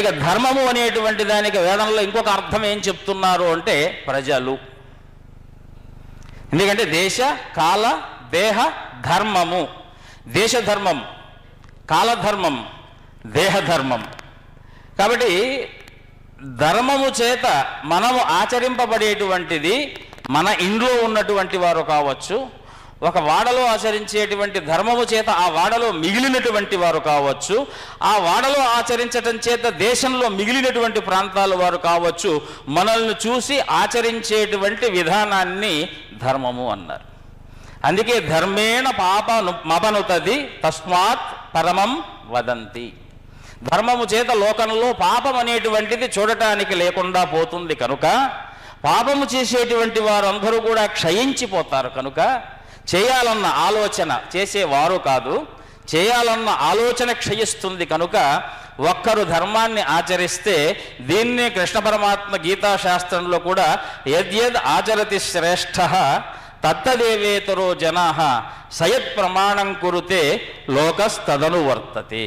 పైగా ధర్మము అనేటువంటి దానికి వేదంలో ఇంకొక అర్థం ఏం చెప్తున్నారు అంటే ప్రజలు. ఎందుకంటే దేశ కాల దేహ ధర్మము. దేశధర్మం కాలధర్మం దేహధర్మం కాబట్టి ధర్మము చేత మనము ఆచరింపబడేటువంటిది మన ఇంట్లో ఉన్నటువంటి వారు కావచ్చు ఒక వాడలో ఆచరించేటువంటి ధర్మము చేత ఆ వాడలో మిగిలినటువంటి వారు కావచ్చు ఆ వాడలో ఆచరించటం చేత దేశంలో మిగిలినటువంటి ప్రాంతాల వారు కావచ్చు మనల్ని చూసి ఆచరించేటువంటి విధానాన్ని ధర్మము అన్నారు. అందుకే ధర్మేణ పాప మపనుతది తస్మాత్ పరమం వదంతి. ధర్మము చేత లోకంలో పాపం అనేటువంటిది చూడటానికి లేకుండా పోతుంది కనుక పాపము చేసేటువంటి వారందరూ కూడా క్షయించిపోతారు కనుక చేయాలన్న ఆలోచన చేసేవారు కాదు. చేయాలన్న ఆలోచన క్షయిస్తుంది కనుక ఒక్కరు ధర్మాన్ని ఆచరిస్తే దీన్నే కృష్ణ పరమాత్మ గీతాశాస్త్రంలో కూడా యద్యద్ ఆచరతి శ్రేష్ఠ తత్తదేవేతరో జనా సయత్ ప్రమాణం కురుతే లోకస్తదనువర్తతే